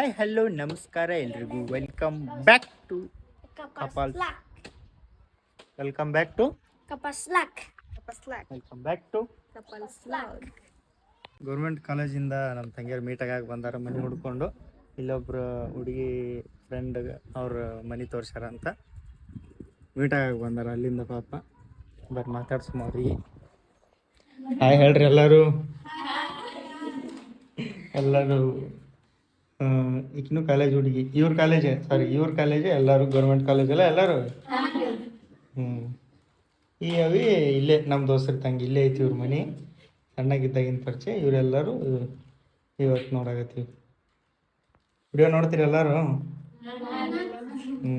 Hi hello ನಮಸ್ಕಾರ ಎಲ್ರಿಗೂ. Welcome back to ಕಪಾಲ್ welcome back to ಕಪಸ್ಲಾಕ್. Welcome back to. Government ಕಾಲೇಜಿಂದ ನಮ್ಮ ತಂಗಿಯರು ಮೀಟಾಗಿ ಬಂದಾರ ಮನೆ ಹುಡ್ಕೊಂಡು. ಇಲ್ಲೊಬ್ರು ಹುಡುಗಿ ಫ್ರೆಂಡ್ ಅವ್ರ ಮನೆ ತೋರ್ಸ್ಯಾರ ಅಂತ. ಮೀಟಾಗಿ ಬಂದಾರ ಅಲ್ಲಿಂದ ಪಾಪ. ಬರ್ರಿ ಮಾತಾಡ್ಸಮ್ಮ ಅವ್ರಿಗೆ. ಹಾಯ್ ಹೇಳ್ರಿ ಎಲ್ಲರೂ. ಎಲ್ಲರೂ. ಈಗಿನೂ ಕಾಲೇಜ್ ಹುಡುಗಿ. ಇವ್ರ ಕಾಲೇಜೇ ಸಾರಿ ಇವ್ರ ಕಾಲೇಜೇ ಎಲ್ಲರೂ ಗೌರ್ಮೆಂಟ್ ಕಾಲೇಜಲ್ಲ ಎಲ್ಲರೂ? ಹ್ಞೂ ಈ ಅವಿ ಇಲ್ಲೇ ನಮ್ಮ ದೋಸ್ತರ ತಂಗಿ ಇಲ್ಲೇ ಐತಿ ಇವ್ರ ಮನೆ. ಸಣ್ಣಗಿದ್ದಾಗಿನ ಪರಿಚಯ ಇವರೆಲ್ಲರೂ ಇವತ್ತು ನೋಡಾಕತ್ತೀವಿ. ವಿಡಿಯೋ ನೋಡ್ತೀರಿ ಎಲ್ಲರೂ? ಹ್ಞೂ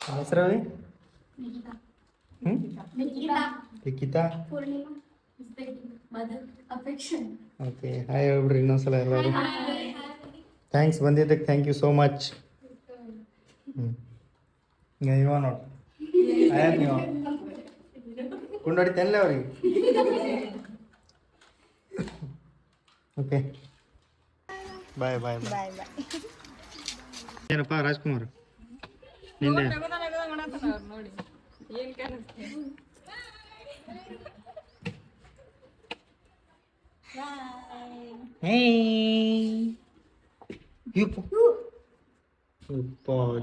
ಹೆಸರವಿ ಹ್ಞೂ ಲಿಖಿತಾ ಓಕೆ ಹಾಯ್ ಹೇಳ್ಬಿಡ್ರಿ ಇನ್ನೊಂದ್ಸಲ ಎಲ್ಲರೂ ಥ್ಯಾಂಕ್ಸ್ ಬಂದಿದ್ದಕ್ಕೆ ಥ್ಯಾಂಕ್ ಯು ಸೋ ಮಚ್ ಹ್ಞೂ ಇವ ನೋಡಿ. ಆಯ್ತು ನೀವು. ಗುಂಡು ಹೊಡಿತೇನಲ್ಲ ಅವ್ರಿಗೆ? ಓಕೆ. Bye bye bye. ಏನಪ್ಪ ರಾಜ್ಕುಮಾರ್? ನಿಂದೆ?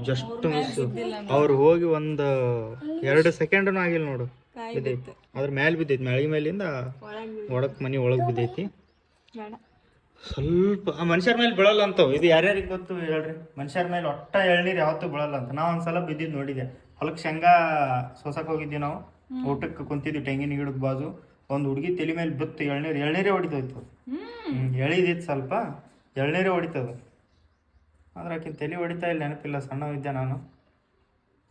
ಜಸ್ಟ್ ಮಿಸ್ ಅವ್ರು ಹೋಗಿ ಒಂದು ಎರಡು ಸೆಕೆಂಡನು ಆಗಿಲ್ಲ ನೋಡು. ಬಿದ್ದೈತಿ. ಅದ್ರ ಮ್ಯಾಲೆ ಬಿದ್ದೈತಿ. ಮ್ಯಾಳಿ ಮೇಲಿಂದ ಒಳಕ್ ಮನಿ ಒಳಗ್ ಬಿದ್ದೈತಿ. ಸ್ವಲ್ಪ ಆ ಮನುಷ್ಯರ ಮೇಲೆ ಬೀಳಲ್ಲ ಅಂತ. ಇದು ಯಾರ್ಯಾರಿಗೆ ಗೊತ್ತು ಹೇಳ್ರಿ? ಮನುಷ್ಯರ ಮೇಲೆ ಒಟ್ಟ ಎಳ್ನೀರು ಯಾವತ್ತೂ ಬೀಳಲ್ಲ ಅಂತ. ನಾವು ಒಂದ್ಸಲ ಬಿದ್ದಿದ್ದು ನೋಡಿದೆ. ಹೊಲಕ್ಕೆ ಶೇಂಗಾ ಸೋಸಕ್ ಹೋಗಿದ್ವಿ ನಾವು. ಊಟಕ್ಕೆ ಕುಂತಿದ್ವಿ ತೆಂಗಿನ ಗಿಡದ ಬಾಜು. ಒಂದು ಹುಡುಗಿ ತಲೆ ಮೇಲೆ ಬಿತ್ತು ಎಳ್ನೀರು ಎಳ್ನೀರೇ ಹೊಡಿತೋಯ್ತು ಹ್ಮ್. ಎಳಿದಿತ್ತು ಸ್ವಲ್ಪ ಎಳ್ನೀರೇ ಹೊಡಿತದ. ಆದ್ರೆ ಆಕಿನ ತಲೆ ಹೊಡಿತಾ ಇಲ್ಲ ನೆನಪಿಲ್ಲ ಸಣ್ಣ ಇದ್ದೆ ನಾನು.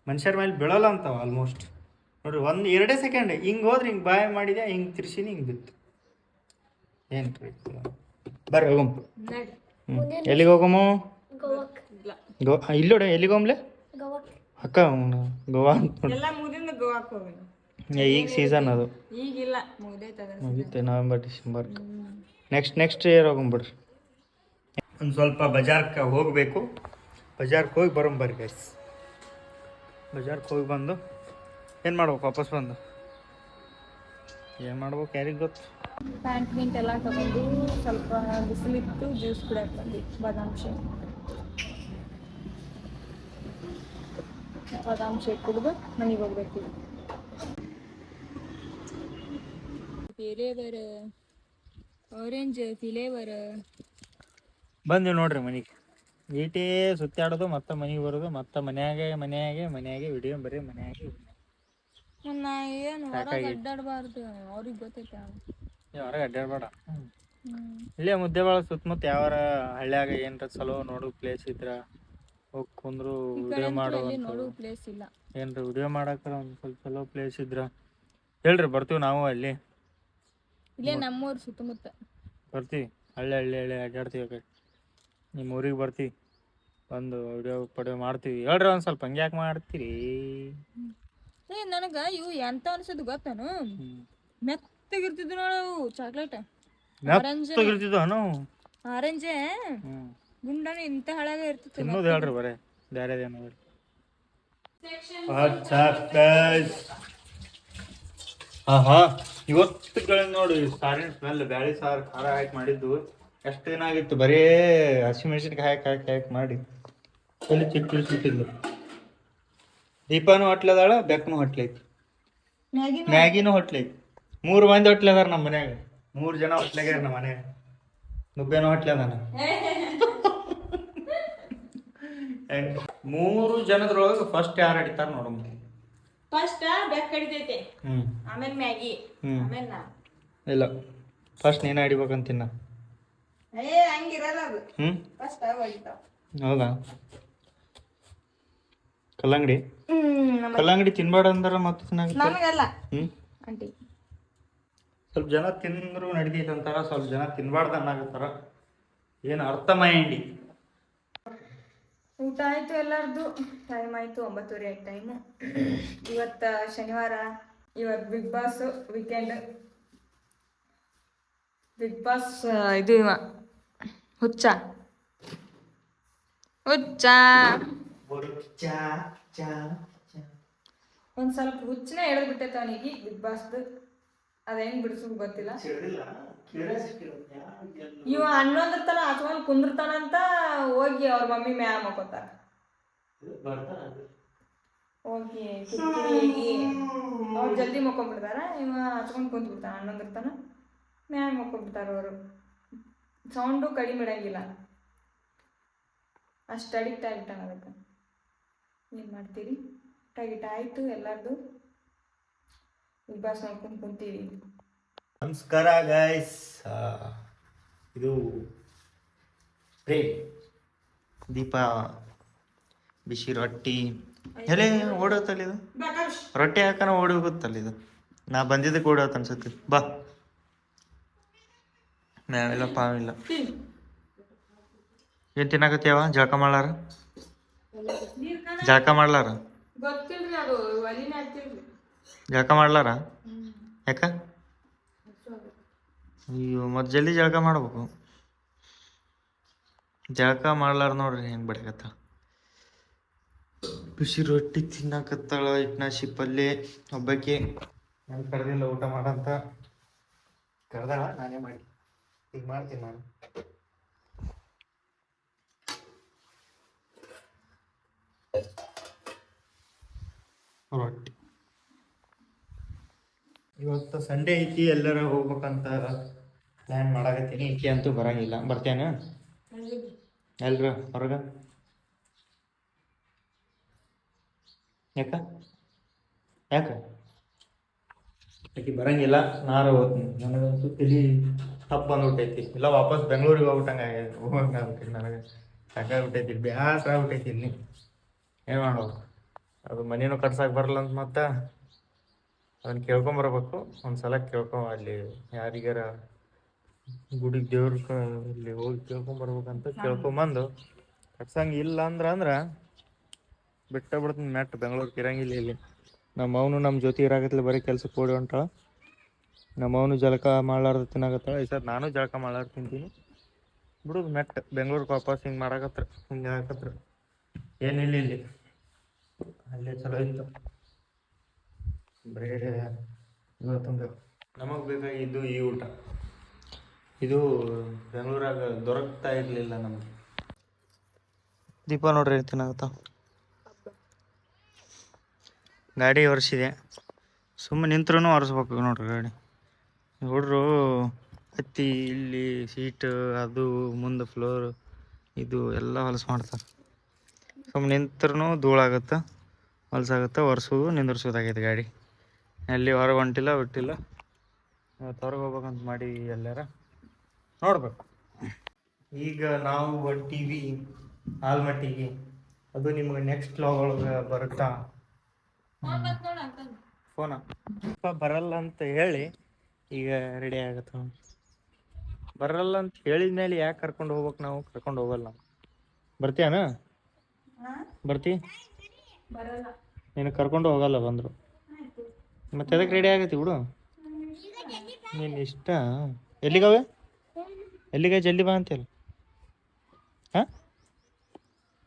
ಮನುಷ್ಯರ ಮೇಲೆ ಬೀಳಲ್ಲ ಅಂತಾವ ಆಲ್ಮೋಸ್ಟ್ ನೋಡ್ರಿ ಒಂದು ಎರಡೇ ಸೆಕೆಂಡ್ ಹಿಂಗೆ ಹೋದ್ರೆ ಹಿಂಗೆ ಬಾಯ್ ಮಾಡಿದೆ ಹಿಂಗೆ ತಿರ್ಸಿನಿ ಹಿಂಗೆ ಬಿತ್ತು. ಏನು ಬರ್ರಿ ಹೋಗಮ್. ಎಲ್ಲಿಗೆ ಹೋಗಮ್ಮ. ಗೋ ಇಲ್ಲೋಡ ಎಲ್ಲಿಗೆ ಹೋಗ್ಲೆ. ಅಕ್ಕ ಗೋವಾ ಅಂತ ನೋಡಿ. ಎಲ್ಲ ಮುಗಿದಿಂದ ಗೋವಾಕ್ ಹೋಗೋಣ. ಈಗ ಸೀಸನ್ ಅದು. ಈಗಿಲ್ಲ ಮುಗೀತೆ November December next next year ಹೋಗ್ಬಿಡ್ರಿ ಒಂದು ಸ್ವಲ್ಪ ಬಜಾರ್ಗೆ ಹೋಗಬೇಕು. ಬಜಾರ್ಗೆ ಹೋಗಿ ಬರೋಂಬರ್ರಿ ಗೈಸ್ ಬಜಾರ್ಗೆ ಹೋಗಿ ಬಂದು ಏನು ಮಾಡ್ಬೇಕು ವಾಪಸ್ ಬಂದು? ಏನು ಮಾಡ್ಬೇಕು ಯಾರಿಗೆ ಗೊತ್ತು? ಪ್ಯಾಂಟ್ ಗಿಂಟ್ ಎಲ್ಲ ತಗೊಂಡು ಸ್ವಲ್ಪ ಬಿಸಿಲಿತ್ತು ಜ್ಯೂಸ್ ಕುಡಿಯಕ್ಕೆ ಬಂದು ಬಾದಾಮ್ ಶೇಕ್. ಬಾದಾಮ್ ಶೇಕ್ ಕುಡಿದು ಮನೆಗೆ ಹೋಗ್ಬೇಕು ಫಿಲೇವರ್ ಆರೆಂಜ್ ಫ್ಲೇವರ್ ಬಂದೀವಿ ನೋಡ್ರಿ ಮನೆಗೆ. ಈಟೇ ಸುತ್ತಾಡೋದು ಮತ್ತೆ ಮನೆಗೆ ಬರೋದು ಮತ್ತೆ ಮನ್ಯಾಗೆ ಮನ್ಯಾಗೆ ಮನ್ಯಾಗೆ ವಿಡಿಯೋ ಬರೀ ಮನ್ಯಾಗೆ. ನಾ ಏನು ಹೊರಗೆ ಅಡ್ಡಾಡಬಾರ್ದು ಅವ್ರಿಗೆ ಗೊತ್ತೈತೆ ಹೊರಗೆ ಅಡ್ಡಾಡಬೇಡ. ಇಲ್ಲೇ ಮುದ್ದೆ ಮುದ್ದೆಬಾಳ ಸುತ್ತಮುತ್ತ ಯಾವಾರ ಹಳ್ಳ್ಯಾಗ ಏನ್ರ ಚಲೋ ನೋಡೋ ಪ್ಲೇಸ್ ಇದ್ರ ಹೋಗಿ ಕುಂದ್ರು ವಿಡಿಯೋ ಮಾಡೋ ಪ್ಲೇಸ್ ಇಲ್ಲ. ಏನ್ರ ವಿಡಿಯೋ ಮಾಡಾಕರ ಒಂದು ಸ್ವಲ್ಪ ಚಲೋ ಪ್ಲೇಸ್ ಇದ್ರ. ಹೇಳ್ರಿ ಬರ್ತೀವಿ ನಾವು ಅಲ್ಲಿ. ಇಲ್ಲೇ ನಮ್ಮೂರು ಸುತ್ತಮುತ್ತ. ಬರ್ತೀವಿ ಹಳ್ಳಿ ಹಳ್ಳಿ ಹಳ್ಳಿ ಅಡ್ಡಾಡ್ತೀವಿ ಅಕ್ಕ ಕಡೆ ನಿಮ್ಮ ಊರಿಗೆ ಬರ್ತೀವಿ ಬಂದು ವಿಡಿಯೋ ಪಡಿಯೋ ಮಾಡ್ತೀವಿ. ಹೇಳ್ರಿ ಒಂದು ಸ್ವಲ್ಪ ಹಂಗೆ ಯಾಕೆ ಮಾಡ್ತೀರಿ? ಏ ನನಗೆ ಇವು ಎಂತ ಅನ್ಸೋದು ಗೊತ್ತೇನು ಮೆತ್ತಗಿರ್ತಿದ್ರು ಮೆತ್ತಗಿರ್ತಿದ್ವು ನೋಡು ಚಾಕ್ಲೇಟ್ ಮೆತ್ತಗಿರ್ತಿದ್ವ ನಾವು ಆರೆಂಜೇ ಇಂಥ ಹಳಾಗ ಇರ್ತಿತ್ತು ತಿನ್ನೋದು ಹೇಳ್ರಿ ಬರೇ ಬೇರೆದೇನು ಹೇಳ್ರಿ. ಆಹಾ. ಇವತ್ತು ಕೇಳಿದ್ ನೋಡಿ ಸಾರಿನ ಸ್ಮೆಲ್ ಬ್ಯಾಳಿ ಸಾರು ಖಾರ ಹಾಕಿ ಮಾಡಿದ್ದು. ಎಷ್ಟು ದಿನ ಆಗಿತ್ತು? ಬರೇ ಹಸಿಮೆಣಸಿನ್ಕಾಯಿ ಹಾಕಿ ಹಾಕಿ ಹಾಕಿ ಮಾಡಿ. ಎಲ್ಲಿ ಚಿಟ್ಟು ಇಳಿಸ್ಬಿಟ್ಟಿದ್ಲು ದೀಪಾನು ಹೊಟ್ಲದಾಳ ಬೆಕ್ಕನು ಹೊಟ್ಲೈತಿ ಐತಿ. ಮ್ಯಾಗಿನೂ? ಹೊಟ್ಲೈತಿ ಮೂರು ಮಂದಿ ಹೊಟ್ಲೆ ಅದಾರ ನಮ್ಮ ಮನ್ಯಾಗ. ಮೂರು ಜನ ಹೊಟ್ಲಾಗ್ಯಾರ ನಮ್ಮ ಮನ್ಯಾಗ. ನುಗ್ಗೇನೋ ಹೊಟ್ಲೆ ಅದಾನ. ಮೂರು ಜನದ್ರೊಳಗೆ ಫಸ್ಟ್ ಯಾರು ಅಡಿತಾರ ನೋಡಮ್ಮ ಫಸ್ಟ್ ಬೆಕ್ ಕಡಿತೈತೆ. ಹ್ಮ್. ಆಮೇಲೆ ಮ್ಯಾಗಿ. ಹ್ಮ್. ಆಮೇಲೆ ನಾ. ಇಲ್ಲ. ಫಸ್ಟ್ ನೀನು ಅಡಿಬೇಕಂತಿನ್ನ ಏ ಹಂಗಿರಲ್ಲ ಅದು. ಹ್ಮ್. ಫಸ್ಟ್ ಹೊಡಿತಾವ ಹೌದಾ? ಕಲ್ಲಂಗಡಿ? ಹ್ಮ್ ಕಲ್ಲಂಗಡಿ ತಿನ್ಬೇಡ ಅಂದ್ರ ಮತ್ತೆ ತಿನ್ನಾಗುತ್ತೆ ನಮಗಲ್ಲ. ಹ್ಮ್. ಆಂಟಿ. ಸ್ವಲ್ಪ ಜನ ತಿಂದ್ರು ನಡಿತೈತೆ ಅಂತಾರ ಸ್ವಲ್ಪ ಜನ ತಿನ್ಬಾರ್ದು ಅನ್ನಾಗತ್ತಾರ ಏನು ಅರ್ಥ ಮೈಂಡಿ. ಊಟ ಆಯ್ತು ಎಲ್ಲರದು? ಟೈಮ್ ಆಯ್ತು ಒಂಬತ್ತುವರೆ ಆಯ್ತು ಟೈಮು ಇವತ್ತ ಶನಿವಾರ ಇವತ್ತು Bigg Boss weekend Bigg Boss ಇದು ಇವ. ಹುಚ್ಚ. ಹುಚ್ಚ. ಒಂದ್ ಸ್ವಲ್ಪ ಹುಚ್ಚನೇ ಎಳ್ದು ಬಿಟ್ಟೈತೆ ಅವನಿಗೆ ಬಿಗ್ ಬಾಸ್ದು ಅದ ಹೆಂಗ್ ಗೊತ್ತಿಲ್ಲ. ಇವ ಹನ್ನೊಂದ್ರ ತನ ಹಚ್ಕೊಂಡ್ ಕುಂದಿರ್ತಾನಂತ ಹೋಗಿ ಅವ್ರ ಮಮ್ಮಿ ಮ್ಯಾಲ ಮಕ್ಕೋತಾರ. ಹೋಗಿ ಅವ್ರು ಜಲ್ದಿ ಮಕ್ಕೊಂಡ್ಬಿಡ್ತಾರ ಇವ ಹಚ್ಕೊಂಡ್ ಕುಂತ್ಬಿಡ್ತಾನ ಹನ್ನೊಂದ್ರ ತನ ಮ್ಯಾಲ ಮಕ್ಕೊಂಡ್ಬಿಡ್ತಾರ ಅವರು. ಸೌಂಡು ಕಡಿಮೆ ಇಡಂಗಿಲ್ಲ. ಅಷ್ಟು ಅಡಿಕ್ಟ್ ಆಗಿಟ್ಟಾನ ಅದಕ್ಕೆ. ಏನು ಮಾಡ್ತೀರಿ? ಟಾಗಿಟ್ ಆಯಿತು ಎಲ್ಲರದು. ಬಿಗ್ ಬಾಸ್ ನೋಡ್ಕೊಂಡು ಕುಂತೀವಿ. ನಮಸ್ಕಾರ ಗಾಯ್ಸ್ ಇದು ಪ್ರೇಮ್. ದೀಪ ಬಿಸಿ ರೊಟ್ಟಿ. ಎಲೆ ಓಡೋತಲ್ಲ ಇದು? ರೊಟ್ಟಿ ಹಾಕನ ಓಡಿ ಹೋಗುತ್ತಲ್ಲ ಇದು? ನಾ ಬಂದಿದ್ದಕ್ಕೆ ಓಡೋತ್ ಅನ್ಸುತ್ತೆ. ಬಾ. ಮ್ಯಾವಿಲ್ಲ ಪಾವಿಲ್ಲ ಏನ್ ತಿನ್ನಕತ್ತೀವ ಜಳಕ ಮಾಡ್ಲಾರ? ಜಳಕ ಮಾಡ್ಲಾರ? ಗೊತ್ತಿಲ್ರಿ ಅದು ಒಲಿನ ಜಳಕ ಮಾಡ್ಲಾರ? ಯಾಕ? ಅಯ್ಯೋ ಮತ್ತೆ ಜಲ್ದಿ ಜಳಕ ಮಾಡ್ಬೇಕು. ಜಳಕ ಮಾಡ್ಲಾರ ನೋಡ್ರಿ ಹೆಂಗ್ ಬಡಕತ್ತ ಬಿಸಿ ರೊಟ್ಟಿ ತಿನ್ನಕತ್ತಾಳ ಇಟ್ನಾಶಿ ಪಲ್ಯ ಒಬ್ಬಾಕಿ ನಾನು ಕರೆದಿಲ್ಲ ಊಟ ಮಾಡಂತ. ಕರೆದಾಳ ನಾನೇ ಮಾಡಿ. ಈಗ ಮಾಡ್ತೀನಿ ನಾನು. ರೊಟ್ಟಿ. ಇವತ್ತು ಸಂಡೇ ಐತಿ, ಎಲ್ಲರ ಹೋಗ್ಬೇಕಂತ ಪ್ಲ್ಯಾನ್ ಮಾಡಾಕತ್ತೀನಿ. ಈಕೆ ಅಂತೂ ಬರಂಗಿಲ್ಲ. ಬರ್ತೇನೆ? ಎಲ್ರ ಹೊರಗ? ಯಾಕ? ಯಾಕ? ಆಕಿ ಬರಂಗಿಲ್ಲ. ನಾರು ಹೋಗ್ತೀನಿ. ನನಗಂತೂ ತಲಿ ತಪ್ಪು ಬಂದ್ಬಿಟ್ಟೈತಿ ಇಲ್ಲ, ವಾಪಸ್ ಬೆಂಗಳೂರಿಗೆ ಹೋಗ್ಬಿಟ್ಟಂಗೆ ಆಗ್ಯದ. ನನಗೆ. ಸಾಕಾಗ್ಬಿಟ್ಟೈತಿ ಬ್ಯಾಸ್ರ ಆಗ್ಬಿಟ್ಟೈತಿ ಇಲ್ಲಿ. ಏನು ಮಾಡೋದು ಅದು ಮನೇನು ಕಟ್ಸಕ್ಕೆ ಬರಲ್ಲ ಅಂತ ಮತ್ತೆ? ಅದನ್ನ ಕೇಳ್ಕೊಂಬರ್ಬೇಕು. ಒಂದ್ಸಲ ಕೇಳ್ಕೊ ಅಲ್ಲಿ ಯಾರಿಗಾರ ಗುಡಿ ದೇವ್ರ ಇಲ್ಲಿ ಹೋಗಿ ಕೇಳ್ಕೊಂಬರ್ಬೇಕಂತ ಕೇಳ್ಕೊಂಬಂದು. ಕಟ್ಸಂಗ ಇಲ್ಲ ಅಂದ್ರ ಅಂದ್ರ ಬಿಟ್ಟ ಬಿಡ್ತೀನಿ ಮ್ಯಾಟ್ ಬೆಂಗಳೂರಿಗೆ ಇರಂಗಿಲ್ಲ ಇಲ್ಲಿ. ನಮ್ಮ ಅವನು ನಮ್ಮ ಜೊತೆ ಇರಾಗತ್ತಲ್ಲ ಬರೀ ಕೆಲ್ಸಕ್ಕೆ ಓಡಿ ಹೊಂಟಾಳ. ನಮ್ಮ ಅವನು ಜಳಕ ಮಾಡ್ಲಾರ್ದ ತಿನ್ನಾಗತ್ತಾಳ ಈ ಸರ್ ನಾನು ಜಳಕ ಮಾಡ್ಲಾರ್ದ ತಿಂತೀನಿ. ಬಿಡುದು ಮೆಟ್ ಬೆಂಗಳೂರಿಗೆ ವಾಪಸ್ ಹಿಂಗೆ ಮಾಡಾಕತ್ರ ಹಿಂಗೆ ಹಾಕತ್ರ ಏನಿಲ್ಲ ಇಲ್ಲಿ. ಅಲ್ಲೇ ಚಲೋ ಇತ್ತು. ಬ್ರೇಡ್ ಇವತ್ತೊಂದು ನಮಗೆ ಬೇಕಾಗಿದ್ದು ಈ ಊಟ. ಇದು ಬೆಂಗಳೂರಾಗ ದೊರಕ್ತಾ ಇರಲಿಲ್ಲ ನಮಗೆ. ದೀಪ ನೋಡ್ರಿ ತಿನ್ನಾಗತ್ತ ಗಾಡಿ ಒರೆಸಿದೆ. ಸುಮ್ಮನೆ ನಿಂತ್ರೂ ಒರೆಸ್ಬೇಕು ನೋಡ್ರಿ ಗಾಡಿ. ಹುಡ್ರು ಹತ್ತಿ ಇಲ್ಲಿ ಸೀಟ್ ಅದು ಮುಂದೆ ಫ್ಲೋರ್ ಇದು ಎಲ್ಲ ಹೊಲಸು ಮಾಡ್ತಾರೆ. ಸುಮ್ಮನೆ ನಿಂತ್ರೂ ಧೂಳಾಗುತ್ತೆ ಹೊಲಸಾಗುತ್ತೆ ಒರೆಸೋದು ನಿಂದ್ರಿಸೋದಾಗೈತೆ ಗಾಡಿ. ಎಲ್ಲಿ ಹೊರಗೆ ಹೊಂಟಿಲ್ಲ ಬಿಟ್ಟಿಲ್ಲ ಇವತ್ತು ಹೊರಗೆ ಹೋಗ್ಬೇಕಂತ ಮಾಡಿ ಎಲ್ಲಾರ. ನೋಡ್ಬೇಕು. ಈಗ ನಾವು ಹೊಂಟೀವಿ ಆಲ್ಮಟ್ಟಿಗೆ ಅದು ನಿಮ್ಗೆ ನೆಕ್ಸ್ಟ್ ಲಾಗ್ ಒಳಗೆ ಬರುತ್ತಾ? ಫೋನ. ಬರಲ್ಲ ಅಂತ ಹೇಳಿ ಈಗ ರೆಡಿ ಆಗತ್ತ ಬರಲ್ಲ ಅಂತ ಹೇಳಿದ ಮೇಲೆ ಯಾಕೆ ಕರ್ಕೊಂಡು ಹೋಗ್ಬೇಕು ನಾವು? ಕರ್ಕೊಂಡು ಹೋಗಲ್ಲ ಬರ್ತೀಯಾನ? ಬರ್ತಿ? ಬರಲ್ಲ ನೀನು ಕರ್ಕೊಂಡು ಹೋಗಲ್ಲ ಬಂದರು. ಮತ್ತೆ ಅದಕ್ಕೆ ರೆಡಿ ಆಗತ್ತಿ ಬಿಡು? ನೀನು ಇಷ್ಟ. ಎಲ್ಲಿಗವೆ ಎಲ್ಲಿಗೆ? ಜಲ್ದಿ ಬಾ ಅಂತೇಳಿ. ಹಾಂ?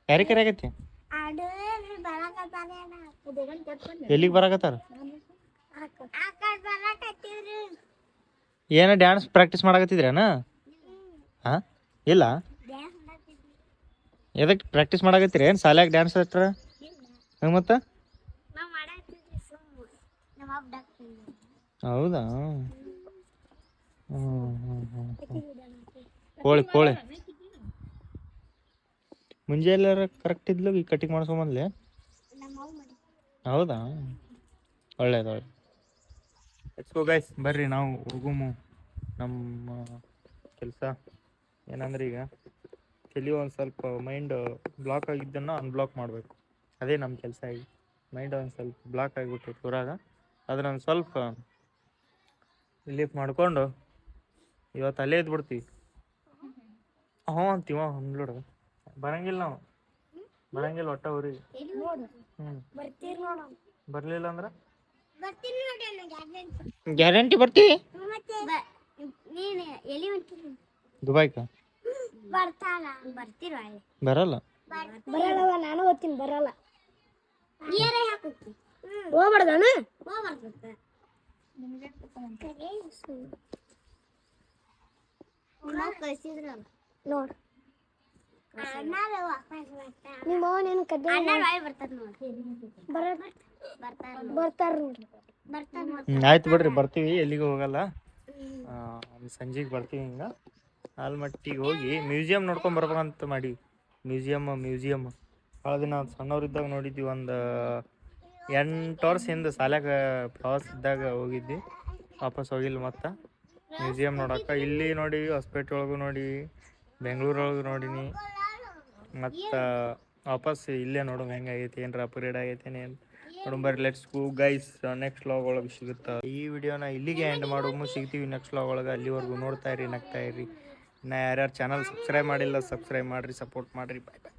ಯಾರಿಗೆ ಕರೆ ಆಗತ್ತಿ ಎಲ್ಲಿಗೆ ಬರಾಕತ್ತಾರ? ಏನ ಡ್ಯಾನ್ಸ್ ಪ್ರಾಕ್ಟೀಸ್ ಮಾಡಾಕತ್ತಿದ್ರೇನ? ಹಾಂ? ಇಲ್ಲ? ಎದಕ್ಕೆ ಪ್ರಾಕ್ಟೀಸ್ ಮಾಡಾಕತ್ತೀರಿ? ಏನು ಶಾಲ್ಯಾಗ ಡ್ಯಾನ್ಸ್ ಹತ್ರ? ಹಂಗೆ ಮತ್ತೆ? ಹೌದಾ? ಕೋಳಿ ಕೋಳಿ. ಮುಂಜಾನೆ ಕರೆಕ್ಟ್ ಇದ್ಲು? ಈಗ ಕಟಿಂಗ್ ಮಾಡಿಸ್ಕೊಂಬಂದ್ಲೆ ಹೌದಾ? ಒಳ್ಳೇದು ಒಳ್ಳೆ ಲೆಟ್ಸ್ ಗೈಸ್ ಬರ್ರಿ, ನಾವು ಹುಡುಗುಮು, ನಮ್ಮ ಕೆಲಸ. ಏನಂದ್ರೆ ಈಗ ಕೆಲವು ಒಂದು ಸ್ವಲ್ಪ ಮೈಂಡ್ ಬ್ಲಾಕ್ ಆಗಿದ್ದನ್ನ ಅನ್ಬ್ಲಾಕ್ ಮಾಡಬೇಕು. ಅದೇ ನಮ್ಮ ಕೆಲಸ ಆಗಿ ಮೈಂಡ್ ಒಂದು ಸ್ವಲ್ಪ ಬ್ಲಾಕ್ ಆಗಿಬಿಟ್ಟು ಊರಾಗ. ಅದನ್ನ ಒಂದು ಸ್ವಲ್ಪ ರಿಲೀಫ್ ಮಾಡ್ಕೊಂಡು ಇವತ್ತು ಅಲ್ಲೇ ಇದ್ಬಿಡ್ತೀವಿ. ಹ್ಞೂ ಅಂತೀವ ಹಂಗ್ಲೋಡ ಬರಂಗಿಲ್ಲ ನಾವು. ಬರಂಗಿಲ್ಲ ಒಟ್ಟ ಊರಿಗೆ. ನೋಡು ಹ್ಞೂ ಬರ್ತೀರಿ ಬರಲಿಲ್ಲ ಅಂದ್ರೆ? ಬರ್ತೀನಿ ನೋಡಿ ಗ್ಯಾರಂಟಿ. ಗ್ಯಾರಂಟಿ ಬರ್ತೀವಿ ದುಬೈಕ? ಬರಲ್ಲ. ಬರಲ್ಲ ನಾನು ಓದ್ತೀನಿ ಬರಲ್ಲ. ಹೋಗ್ಬಾರ್ದಾನ ಹೋಗ್ಬಾರ್ದ ಕಳ್ಸಿದ್ರಲ್ಲ ನೋಡು. ನಿಮ್ಮ ಅವನೇನು ಕದ್ದ ಬರ್ತಾರ ಬರ್ತಾರ ನೋಡ್ರಿ ಬರ್ತಾರ ಹ್ಮ್, ಆಯ್ತು ಬಿಡ್ರಿ ಬರ್ತೀವಿ. ಎಲ್ಲಿಗೂ ಹೋಗಲ್ಲ. ಆ, ಸಂಜೆಗೆ ಬರ್ತೀವಿ ಹಿಂಗ. ಆಲ್ಮಟ್ಟಿಗೆ ಹೋಗಿ ಮ್ಯೂಸಿಯಂ ನೋಡ್ಕೊಂಡ್ ಬರ್ಬೇಕಂತ ಮಾಡಿ. ಮ್ಯೂಸಿಯಮ್ ಮ್ಯೂಸಿಯಮ್ ಭಾಳ ದಿನ ಸಣ್ಣವ್ರಿದ್ದಾಗ ನೋಡಿದ್ವಿ ಒಂದು ಎಂಟು ವರ್ಷ ಹಿಂದೆ ಸಾಲ್ಯಾಗ ಪ್ರವಾಸ ಇದ್ದಾಗ ಹೋಗಿದ್ವಿ. ವಾಪಸ್ ಹೋಗಿಲ್ಲ ಮತ್ತೆ. ಮ್ಯೂಸಿಯಂ ನೋಡಕ್ಕೆ. ಇಲ್ಲಿ ನೋಡಿ ಹೊಸಪೇಟೆ ಒಳಗೂ ನೋಡಿ, ಬೆಂಗಳೂರೊಳಗೂ ನೋಡಿನಿ. ಮತ್ತು ವಾಪಸ್ ಇಲ್ಲೇ ನೋಡು, ಹೆಂಗಾಗೈತಿ, ಏನರ ಅಪ್ಗ್ರೇಡ್ ಆಗೈತೆ ಏನು ನೋಡಂಬರ್ರಿ let's go guys next log ಒಳಗೆ ಸಿಗುತ್ತಾ. ಈ ವಿಡಿಯೋನ ಇಲ್ಲಿಗೆ ಎಂಡ್ ಮಾಡೋಮು ಸಿಗ್ತೀವಿ ನೆಕ್ಸ್ಟ್ ಲಾಗ್ ಒಳಗೆ. ಅಲ್ಲಿವರೆಗೂ ನೋಡ್ತಾ ಇರಿ, ನಗ್ತಾ ಇರಿ. ಇನ್ನು ಯಾರ್ಯಾರು ಚಾನಲ್ ಸಬ್ಸ್ಕ್ರೈಬ್ ಮಾಡಿಲ್ಲ ಸಬ್ಸ್ಕ್ರೈಬ್ ಮಾಡಿರಿ ಸಪೋರ್ಟ್ ಮಾಡಿರಿ. Bye bye